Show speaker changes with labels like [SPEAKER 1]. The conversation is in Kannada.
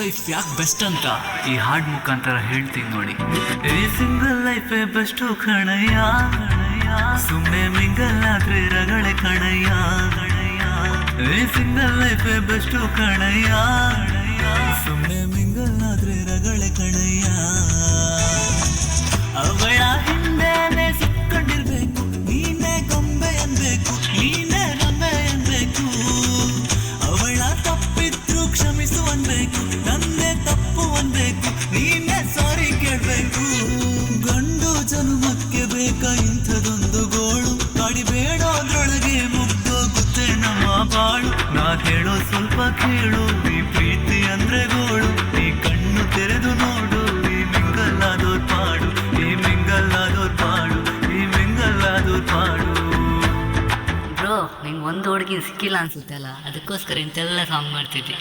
[SPEAKER 1] ಲೈಫ್ ಯಾಕೆ ಬೆಸ್ಟ್ ಅಂತ?
[SPEAKER 2] ಈ ಹಾಡ್ ಮುಖಾಂತರ ಹೇಳ್ತೀನಿ ನೋಡಿ. ಈ ಸಿಂಗಲ್ ಲೈಫ್ ಬೆಸ್ಟ್ ಕಣಯ್ಯ ಸುಮ್ಮನೆ ಮಿಂಗಲ್ ಆದ್ರೆ ರಗಳೆ ಕಣಯ್ಯ ಈ ಸಿಂಗಲ್ ಲೈಫ್ ಬೆಸ್ಟು ಕಣಯ್ಯ. ಜನ್ಮಕ್ಕೆ ಬೇಕ ಇಂಥದೊಂದು ಗೋಳು. ಮಾಡಿ ಬೇಡ, ಅದರೊಳಗೆ ಮುಗ್ದೋಗುತ್ತೆ ನಮ್ಮ ಬಾಳು ನಾ ಹೇಳೋ ಸ್ವಲ್ಪ ಕೇಳು, ಈ ಪ್ರೀತಿ ಅಂದ್ರೆ ಗೋಳು. ಈ ಕಣ್ಣು ತೆರೆದು ನೋಡು, ಈ ಮಿಂಗಲ್ಲಾದೋರ್ ಪಾಡು. ಈ ಮಿಂಗಲ್ಲಾದೋರ್ ಪಾಡು, ಈ ಮಿಂಗಲ್ಲಾದೋರ್ ಪಾಡು.
[SPEAKER 3] ಬ್ರೋ, ನಿಂಗೆ ಒಂದು ಹುಡುಗಿ ಸಿಕ್ಕಿಲ್ಲ ಅನ್ಸುತ್ತೆ ಅಲ್ಲ ಅದಕ್ಕೋಸ್ಕರ ಇಂತೆಲ್ಲ ಸಾಂಗ್ ಮಾಡ್ತಿದ್ವಿ